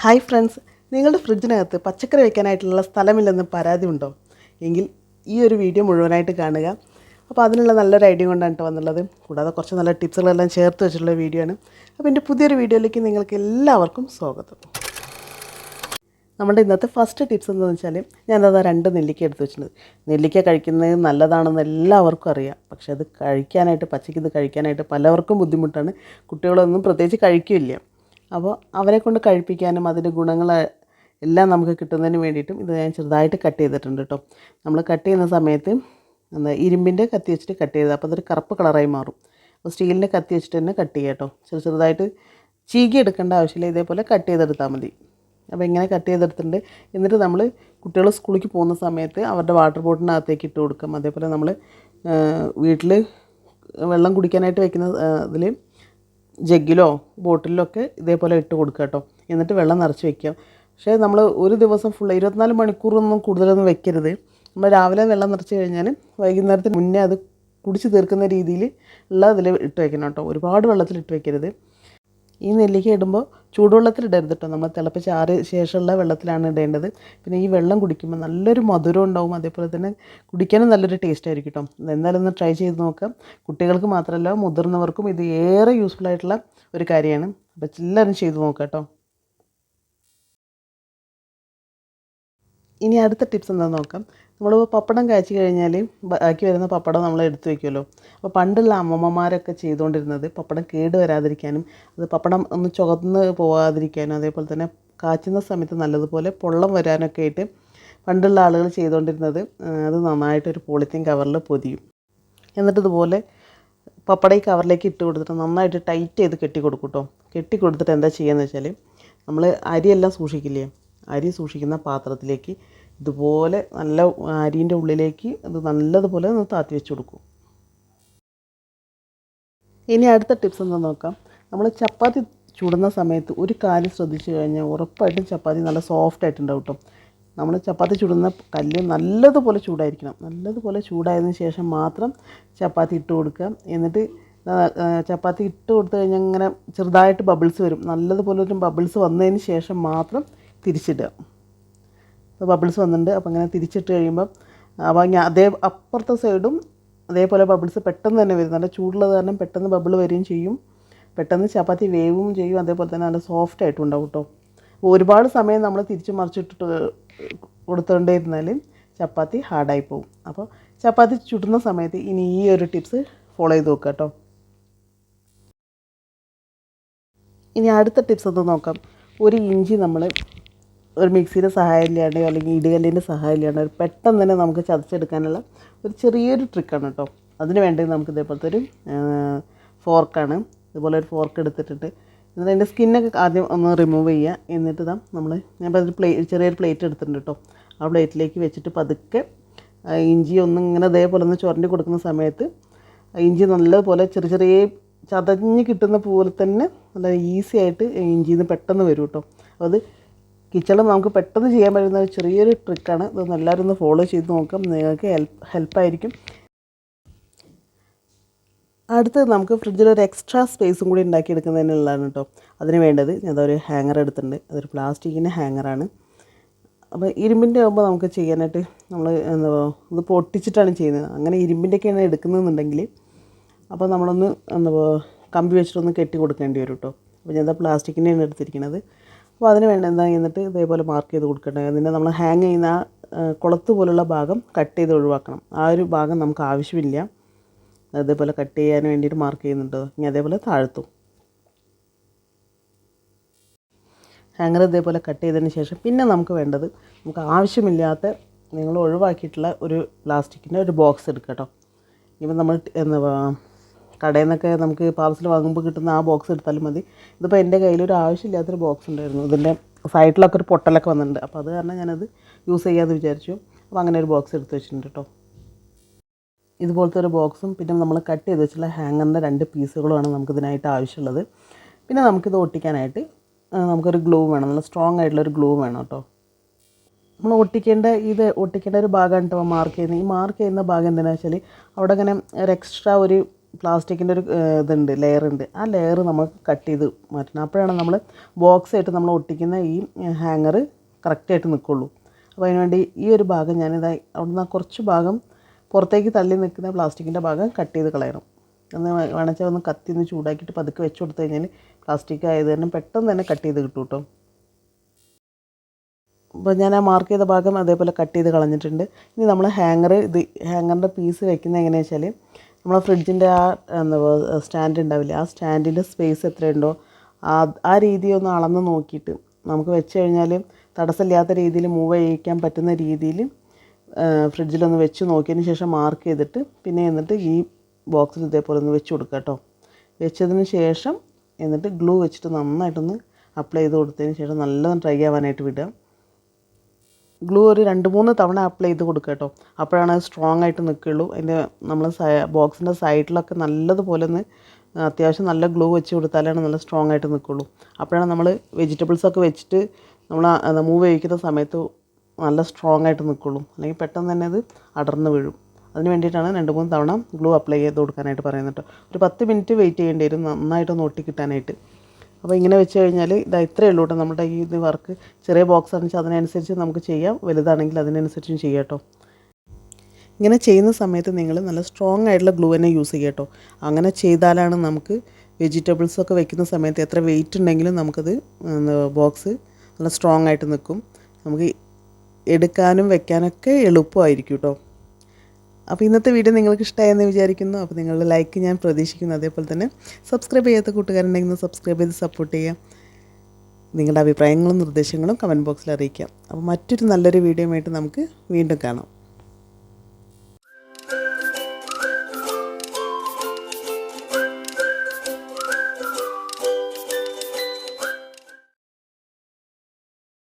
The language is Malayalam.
ഹായ് ഫ്രണ്ട്സ് നിങ്ങളുടെ ഫ്രിഡ്ജിനകത്ത് പച്ചക്കറി വയ്ക്കാനായിട്ടുള്ള സ്ഥലമില്ലെന്ന് പരാതി ഉണ്ടോ എങ്കിൽ ഈ ഒരു വീഡിയോ മുഴുവനായിട്ട് കാണുക. അപ്പോൾ അതിനുള്ള നല്ലൊരു ഐഡിയ കൊണ്ടാണ് കേട്ടോ വന്നുള്ളത്. കൂടാതെ കുറച്ച് നല്ല ടിപ്സുകളെല്ലാം ചേർത്ത് വെച്ചിട്ടുള്ള വീഡിയോ ആണ്. അപ്പോൾ എന്റെ പുതിയൊരു വീഡിയോയിലേക്ക് നിങ്ങൾക്ക് എല്ലാവർക്കും സ്വാഗതം. നമ്മുടെ ഇന്നത്തെ ഫസ്റ്റ് ടിപ്സ് എന്താണെന്ന് വെച്ചാൽ ഞാനത് രണ്ട് നെല്ലിക്ക എടുത്ത് വെച്ചിട്ടുണ്ട് നെല്ലിക്ക കഴിക്കുന്നത് നല്ലതാണെന്ന് എല്ലാവർക്കും അറിയാം. പക്ഷേ അത് കഴിക്കാനായിട്ട് പച്ചയ്ക്ക് ഇത് കഴിക്കാനായിട്ട് പലവർക്കും ബുദ്ധിമുട്ടാണ്. കുട്ടികളൊന്നും പ്രത്യേകിച്ച് കഴിക്കില്ല. അപ്പോൾ അവരെ കൊണ്ട് കഴിപ്പിക്കാനും അതിന്റെ ഗുണങ്ങൾ എല്ലാം നമുക്ക് കിട്ടുന്നതിന് വേണ്ടിയിട്ടും ഇത് ഞാൻ ചെറുതായിട്ട് കട്ട് ചെയ്തിട്ടുണ്ട് കേട്ടോ. നമ്മൾ കട്ട് ചെയ്യുന്ന സമയത്ത് എന്താ ഇരുമ്പിന്റെ കത്തി വെച്ചിട്ട് കട്ട് ചെയ്ത് അപ്പോൾ അതൊരു കറുപ്പ് കളറായി മാറും. അപ്പോൾ സ്റ്റീലിന്റെ കത്തി വെച്ചിട്ട് തന്നെ കട്ട് ചെയ്യുക കേട്ടോ. ചെറു ചെറുതായിട്ട് ചീകി എടുക്കേണ്ട ആവശ്യമില്ല ഇതേപോലെ കട്ട് ചെയ്തെടുത്താൽ മതി. അപ്പോൾ ഇങ്ങനെ കട്ട് ചെയ്തെടുത്തിട്ടുണ്ട്. എന്നിട്ട് നമ്മൾ കുട്ടികൾ സ്കൂളിലേക്ക് പോകുന്ന സമയത്ത് അവരുടെ വാട്ടർ ബോട്ടിനകത്തേക്ക് ഇട്ട് കൊടുക്കും. അതേപോലെ നമ്മൾ വീട്ടിൽ വെള്ളം കുടിക്കാനായിട്ട് വെക്കുന്ന ഇതിൽ ജഗ്ഗിലോ ബോട്ടിലോ ഒക്കെ ഇതേപോലെ ഇട്ട് കൊടുക്കുക കേട്ടോ. എന്നിട്ട് വെള്ളം നിറച്ച് വെക്കുക. പക്ഷേ നമ്മൾ ഒരു ദിവസം ഫുൾ ഇരുപത്തിനാല് മണിക്കൂറൊന്നും കൂടുതലൊന്നും വെക്കരുത്. നമ്മൾ രാവിലെ വെള്ളം നിറച്ച് കഴിഞ്ഞാൽ വൈകുന്നേരത്തിന് മുന്നേ അത് കുടിച്ച് തീർക്കുന്ന രീതിയിൽ ഉള്ള ഇതിൽ ഇട്ട് വെക്കണം കേട്ടോ. ഒരുപാട് വെള്ളത്തിൽ ഇട്ട് വെക്കരുത്. ഈ നെല്ലിക്ക ഇടുമ്പോൾ ചൂടുവെള്ളത്തിൽ ഇടരുത് കേട്ടോ നമ്മൾ തിളപ്പിച്ച് ആറ് ശേഷമുള്ള വെള്ളത്തിലാണ് ഇടേണ്ടത്. പിന്നെ ഈ വെള്ളം കുടിക്കുമ്പോൾ നല്ലൊരു മധുരം ഉണ്ടാവും. അതേപോലെ തന്നെ കുടിക്കാനും നല്ലൊരു ടേസ്റ്റ് ആയിരിക്കും കേട്ടോ എന്തായാലും ഒന്ന് ട്രൈ ചെയ്ത് നോക്കാം. കുട്ടികൾക്ക് മാത്രമല്ല മുതിർന്നവർക്കും ഇത് ഏറെ യൂസ്ഫുൾ ആയിട്ടുള്ള ഒരു കാര്യമാണ്. അപ്പോൾ എല്ലാവരും ചെയ്ത് നോക്കാം കേട്ടോ ഇനി അടുത്ത ടിപ്സ് എന്താണെന്ന് നോക്കാം. നമ്മൾ പപ്പടം കാച്ചി കഴിഞ്ഞാൽ ബാക്കി വരുന്ന പപ്പടം നമ്മൾ എടുത്തു വെക്കുമല്ലോ അപ്പോൾ പണ്ടുള്ള അമ്മമ്മമാരൊക്കെ ചെയ്തുകൊണ്ടിരുന്നത് പപ്പടം കേട് വരാതിരിക്കാനും അത് പപ്പടം ഒന്ന് ചുവന്ന് പോകാതിരിക്കാനും അതേപോലെ തന്നെ കാച്ചുന്ന സമയത്ത് നല്ലതുപോലെ പൊള്ളം വരാനൊക്കെ ആയിട്ട് പണ്ടുള്ള ആളുകൾ ചെയ്തുകൊണ്ടിരുന്നത് അത് നന്നായിട്ട് ഒരു പോളിത്തീൻ കവറിൽ പൊതിയും. എന്നിട്ട് ഇതുപോലെ പപ്പട ഈ കവറിലേക്ക് ഇട്ട് കൊടുത്തിട്ട് നന്നായിട്ട് ടൈറ്റ് ചെയ്ത് കെട്ടി കൊടുക്കും കേട്ടോ കൊടുത്തിട്ട് എന്താ ചെയ്യുകയെന്ന് വെച്ചാൽ നമ്മൾ അരിയെല്ലാം സൂക്ഷിക്കില്ലേ? അരി സൂക്ഷിക്കുന്ന പാത്രത്തിലേക്ക് ഇതുപോലെ നല്ല അരിന്റെ ഉള്ളിലേക്ക് അത് നല്ലതുപോലെ ഒന്ന് താത്തി വെച്ച് കൊടുക്കും. ഇനി അടുത്ത ടിപ്സ് എന്താ നോക്കാം. നമ്മൾ ചപ്പാത്തി ചുടുന്ന സമയത്ത് ഒരു കാര്യം ശ്രദ്ധിച്ചു കഴിഞ്ഞാൽ ഉറപ്പായിട്ടും ചപ്പാത്തി നല്ല സോഫ്റ്റ് ആയിട്ടുണ്ടാവും കേട്ടോ നമ്മൾ ചപ്പാത്തി ചുടുന്ന കല്ല് നല്ലതുപോലെ ചൂടായിരിക്കണം. നല്ലതുപോലെ ചൂടായതിനു ശേഷം മാത്രം ചപ്പാത്തി ഇട്ട് കൊടുക്കുക. എന്നിട്ട് ചപ്പാത്തി ഇട്ട് കൊടുത്തു കഴിഞ്ഞാൽ ഇങ്ങനെ ചെറുതായിട്ട് ബബിൾസ് വരും. നല്ലതുപോലെ ഒരു ബബിൾസ് വന്നതിന് ശേഷം മാത്രം തിരിച്ചിടുക. അപ്പോൾ ബബിൾസ് വന്നിട്ടുണ്ട്. അപ്പോൾ അങ്ങനെ തിരിച്ചിട്ട് കഴിയുമ്പം അപ്പോൾ ഞാൻ അതേ അപ്പുറത്തെ സൈഡും അതേപോലെ ബബിൾസ് പെട്ടെന്ന് തന്നെ വരും. നല്ല ചൂടുള്ളത് കാരണം പെട്ടെന്ന് ബബിൾ വരികയും ചെയ്യും. പെട്ടെന്ന് ചപ്പാത്തി വേവും ചെയ്യും. അതേപോലെ തന്നെ നല്ല സോഫ്റ്റ് ആയിട്ടും ഉണ്ടാവും കേട്ടോ. ഒരുപാട് സമയം നമ്മൾ തിരിച്ച് മറിച്ചിട്ടിട്ട് കൊടുത്തുകൊണ്ടേയിരുന്നാൽ ചപ്പാത്തി ഹാർഡായി പോകും അപ്പോൾ ചപ്പാത്തി ചുടുന്ന സമയത്ത് ഇനി ഈ ഒരു ടിപ്സ് ഫോളോ ചെയ്ത് നോക്കുക കേട്ടോ. ഇനി അടുത്ത ടിപ്സ് ഒന്ന് നോക്കാം. ഒരു ഇഞ്ചി നമ്മൾ ഒരു മിക്സിയുടെ സഹായം ഇല്ലാണ്ട് അല്ലെങ്കിൽ ഇടുകല്ലിന്റെ സഹായം ഇല്ലാണ്ട് ഒരു പെട്ടെന്ന് തന്നെ നമുക്ക് ചതച്ചെടുക്കാനുള്ള ഒരു ചെറിയൊരു ട്രിക്കാണ് കേട്ടോ. അതിന് വേണ്ടി നമുക്ക് ഇതേപോലത്തെ ഒരു ഫോർക്കാണ് ഇതുപോലെ ഒരു ഫോർക്ക് എടുത്തിട്ടുണ്ട്. എന്നിട്ട് അതിന്റെ സ്കിന്നൊക്കെ ആദ്യം ഒന്ന് റിമൂവ് ചെയ്യുക. എന്നിട്ട് ഇതാ നമ്മൾ ഞാൻ ഒരു പ്ലേ ചെറിയൊരു പ്ലേറ്റ് എടുത്തിട്ടുണ്ട് കേട്ടോ. ആ പ്ലേറ്റിലേക്ക് വെച്ചിട്ട് പതുക്കെ ഇഞ്ചി ഒന്ന് ഇങ്ങനെ അതേപോലെ ഒന്ന് ചുരണ്ടി കൊടുക്കുന്ന സമയത്ത് ഇഞ്ചി നല്ലപോലെ ചെറിയ ചെറിയ ചതഞ്ഞ് കിട്ടുന്ന പോലെ തന്നെ നല്ല ഈസി ആയിട്ട് ഇഞ്ചിയിൽ പെട്ടെന്ന് വരും കേട്ടോ. അത് കിച്ചണിൽ നമുക്ക് പെട്ടെന്ന് ചെയ്യാൻ പറ്റുന്ന ഒരു ചെറിയൊരു ട്രിക്കാണ് ഇതൊന്ന് എല്ലാവരും ഒന്ന് ഫോളോ ചെയ്ത് നോക്കാം. നിങ്ങൾക്ക് ഹെൽപ്പ് ഹെൽപ്പായിരിക്കും അടുത്തത് നമുക്ക് ഫ്രിഡ്ജിൽ ഒരു എക്സ്ട്രാ സ്പേസും കൂടി ഉണ്ടാക്കിയെടുക്കുന്നതിനുള്ളതാണ് കേട്ടോ. അതിന് വേണ്ടത് ഞാൻ ഒരു ഹാങ്ങർ എടുത്തിട്ടുണ്ട്. അതൊരു പ്ലാസ്റ്റിക്കിന്റെ ഹാങ്ങറാണ് അപ്പോൾ ഇരുമ്പിന്റെ ആകുമ്പോൾ നമുക്ക് ചെയ്യാനായിട്ട് നമ്മൾ എന്താ ഇത് പൊട്ടിച്ചിട്ടാണ് ചെയ്യുന്നത്. അങ്ങനെ ഇരുമ്പിന്റെയൊക്കെയാണ് എടുക്കുന്നതെന്നുണ്ടെങ്കിൽ അപ്പോൾ നമ്മളൊന്ന് എന്താ കമ്പി വെച്ചിട്ടൊന്ന് കെട്ടി കൊടുക്കേണ്ടി വരും കേട്ടോ. അപ്പോൾ ഞാൻ പ്ലാസ്റ്റിക്കിന്റെയാണ് എടുത്തിരിക്കുന്നത്. അപ്പോൾ അതിന് വേണ്ട എന്താ എന്നിട്ട് ഇതേപോലെ മാർക്ക് ചെയ്ത് കൊടുക്കേണ്ടത് അതിന്റെ നമ്മൾ ഹാങ് ചെയ്യുന്ന കുളത്ത് പോലുള്ള ഭാഗം കട്ട് ചെയ്ത് ഒഴിവാക്കണം. ആ ഒരു ഭാഗം നമുക്ക് ആവശ്യമില്ല. അതേപോലെ കട്ട് ചെയ്യാൻ വേണ്ടിയിട്ട് മാർക്ക് ചെയ്യുന്നുണ്ട്. ഇനി അതേപോലെ താഴ്ത്തും. ഹാങ്ങർ ഇതേപോലെ കട്ട് ചെയ്തതിന് ശേഷം പിന്നെ നമുക്ക് വേണ്ടത് നമുക്ക് ആവശ്യമില്ലാത്ത നിങ്ങൾ ഒഴിവാക്കിയിട്ടുള്ള ഒരു പ്ലാസ്റ്റിക്കിന്റെ ഒരു ബോക്സ് എടുക്കുക കേട്ടോ. ഇപ്പം നമ്മൾ എന്താ കടയിൽ നിന്നൊക്കെ നമുക്ക് പാർസൽ വാങ്ങുമ്പോൾ കിട്ടുന്ന ആ ബോക്സ് എടുത്താലും മതി. ഇതിപ്പോൾ എന്റെ കയ്യിൽ ഒരു ആവശ്യമില്ലാത്തൊരു ബോക്സ് ഉണ്ടായിരുന്നു. ഇതിന്റെ സൈഡിലൊക്കെ ഒരു പൊട്ടലൊക്കെ വന്നിട്ടുണ്ട്. അപ്പോൾ അത് കാരണം ഞാനത് യൂസ് ചെയ്യാമെന്ന് വിചാരിച്ചു. അപ്പോൾ അങ്ങനെ ഒരു ബോക്സ് എടുത്ത് വെച്ചിട്ടുണ്ട് കേട്ടോ. ഇതുപോലത്തെ ഒരു ബോക്സും പിന്നെ നമ്മൾ കട്ട് ചെയ്ത് വെച്ചുള്ള ഹാങ്ങറിന്റെ രണ്ട് പീസുകളുമാണ് നമുക്കിതിനായിട്ട് ആവശ്യമുള്ളത്. പിന്നെ നമുക്കിത് ഒട്ടിക്കാനായിട്ട് നമുക്കൊരു ഗ്ലൂ വേണം. നല്ല സ്ട്രോങ് ആയിട്ടുള്ള ഒരു ഗ്ലൂ വേണം കേട്ടോ. നമ്മൾ ഒട്ടിക്കേണ്ട ഇത് ഒട്ടിക്കേണ്ട ഒരു ഭാഗമാണ് കേട്ടോ. മാർക്ക് ചെയ്യുന്നത്. ഈ മാർക്ക് ചെയ്യുന്ന ഭാഗം എന്താണെന്ന് വെച്ചാൽ അവിടെ അങ്ങനെ ഒരു എക്സ്ട്രാ ഒരു പ്ലാസ്റ്റിക്കിന്റെ ഒരു ഇതുണ്ട് ലെയർ ഉണ്ട്. ആ ലെയർ നമ്മൾ കട്ട് ചെയ്ത് മാറ്റണം. അപ്പോഴാണ് നമ്മൾ ബോക്സ് ആയിട്ട് നമ്മൾ ഒട്ടിക്കുന്ന ഈ ഹാങ്ങർ കറക്റ്റായിട്ട് നിൽക്കുള്ളൂ അപ്പോൾ അതിനുവേണ്ടി ഈ ഒരു ഭാഗം ഞാനിതാ അവിടുന്ന് നിന്ന് കുറച്ച് ഭാഗം പുറത്തേക്ക് തള്ളി നിൽക്കുന്ന പ്ലാസ്റ്റിക്കിന്റെ ഭാഗം കട്ട് ചെയ്ത് കളയണം. ഒന്ന് വേണമെച്ചാൽ ഒന്ന് കത്തി ഒന്ന് ചൂടാക്കിയിട്ട് പതുക്കെ വെച്ച് കൊടുത്തു കഴിഞ്ഞാൽ പ്ലാസ്റ്റിക് ആയത് തന്നെ പെട്ടെന്ന് തന്നെ കട്ട് ചെയ്ത് കിട്ടും കേട്ടോ. അപ്പോൾ ഞാൻ ആ മാർക്ക് ചെയ്ത ഭാഗം അതേപോലെ കട്ട് ചെയ്ത് കളഞ്ഞിട്ടുണ്ട്. ഇനി നമ്മൾ ഹാങ്ങർ ഇത് ഹാങ്ങറിന്റെ പീസ് വയ്ക്കുന്നത് എങ്ങനെയാണെന്ന് വെച്ചാൽ നമ്മളെ ഫ്രിഡ്ജിന്റെ ആ എന്താ സ്റ്റാൻഡ് ഉണ്ടാവില്ലേ ആ സ്റ്റാൻഡിന്റെ സ്പേസ് എത്രയുണ്ടോ ആ ആ രീതി ഒന്ന് അളന്ന് നോക്കിയിട്ട് നമുക്ക് വെച്ച് കഴിഞ്ഞാൽ തടസ്സമില്ലാത്ത രീതിയിൽ മൂവ് ചെയ്യിക്കാൻ പറ്റുന്ന രീതിയിൽ ഫ്രിഡ്ജിലൊന്ന് വെച്ച് നോക്കിയതിന് ശേഷം മാർക്ക് ചെയ്തിട്ട് പിന്നെ എന്നിട്ട് ഈ ബോക്സിൽ ഇതേപോലെ ഒന്ന് വെച്ച് കൊടുക്കുക കേട്ടോ വെച്ചതിന് ശേഷം എന്നിട്ട് ഗ്ലൂ വെച്ചിട്ട് നന്നായിട്ടൊന്ന് അപ്ലൈ ചെയ്ത് കൊടുത്തതിന് ശേഷം നല്ലതൊന്ന് ഡ്രൈ ആവാനായിട്ട് വിടുക. ഗ്ലൂ ഒരു രണ്ട് മൂന്ന് തവണ അപ്ലൈ ചെയ്ത് കൊടുക്കുക കേട്ടോ. അപ്പോഴാണ് അത് സ്ട്രോങ് ആയിട്ട് നിൽക്കുകയുള്ളൂ അതിന്റെ നമ്മൾ ബോക്സിന്റെ സൈഡിലൊക്കെ നല്ലതുപോലെ ഒന്ന് അത്യാവശ്യം നല്ല ഗ്ലൂ വെച്ച് കൊടുത്താലാണ് നല്ല സ്ട്രോങ് ആയിട്ട് നിൽക്കുള്ളൂ അപ്പോഴാണ് നമ്മൾ വെജിറ്റബിൾസൊക്കെ വെച്ചിട്ട് നമ്മൾ മൂവ് ചെയ്യിക്കുന്ന സമയത്ത് നല്ല സ്ട്രോങ് ആയിട്ട് നിൽക്കുള്ളൂ അല്ലെങ്കിൽ പെട്ടെന്ന് തന്നെ അത് അടർന്ന് വീഴും. അതിന് വേണ്ടിയിട്ടാണ് രണ്ട് മൂന്ന് തവണ ഗ്ലൂ അപ്ലൈ ചെയ്ത് കൊടുക്കാനായിട്ട് പറയുന്നത് കേട്ടോ. ഒരു പത്ത് മിനിറ്റ് വെയിറ്റ് ചെയ്യേണ്ടി വരും. നന്നായിട്ടൊന്ന് ഒട്ടി കിട്ടാനായിട്ട് അപ്പോൾ ഇങ്ങനെ വെച്ച് കഴിഞ്ഞാൽ ഇതാ ഇത്രയേ ഉള്ളൂ കേട്ടോ നമ്മുടെ ഈ ഇത് വർക്ക് ചെറിയ ബോക്സ് വെച്ചാൽ അതിനനുസരിച്ച് നമുക്ക് ചെയ്യാം. വലുതാണെങ്കിൽ അതിനനുസരിച്ചും ചെയ്യാം കേട്ടോ. ഇങ്ങനെ ചെയ്യുന്ന സമയത്ത് നിങ്ങൾ നല്ല സ്ട്രോങ് ആയിട്ടുള്ള ഗ്ലൂ തന്നെ യൂസ് ചെയ്യുക അങ്ങനെ ചെയ്താലാണ് നമുക്ക് വെജിറ്റബിൾസ് ഒക്കെ വെക്കുന്ന സമയത്ത് എത്ര വെയിറ്റ് ഉണ്ടെങ്കിലും നമുക്കത് ബോക്സ് നല്ല സ്ട്രോങ് ആയിട്ട് നിൽക്കും. നമുക്ക് എടുക്കാനും വെക്കാനൊക്കെ എളുപ്പമായിരിക്കും കേട്ടോ. അപ്പോൾ ഇന്നത്തെ വീഡിയോ നിങ്ങൾക്ക് ഇഷ്ടമായെന്ന് വിചാരിക്കുന്നു. അപ്പോൾ നിങ്ങളുടെ ലൈക്ക് ഞാൻ പ്രതീക്ഷിക്കുന്നു. അതേപോലെ തന്നെ സബ്സ്ക്രൈബ് ചെയ്യാത്ത കൂട്ടുകാരുണ്ടെങ്കിൽ സബ്സ്ക്രൈബ് ചെയ്ത് സപ്പോർട്ട് ചെയ്യാം നിങ്ങളുടെ അഭിപ്രായങ്ങളും നിർദ്ദേശങ്ങളും കമന്റ് ബോക്സിൽ അറിയിക്കാം അപ്പോൾ മറ്റൊരു നല്ലൊരു വീഡിയോ ആയിട്ട് നമുക്ക് വീണ്ടും കാണാം.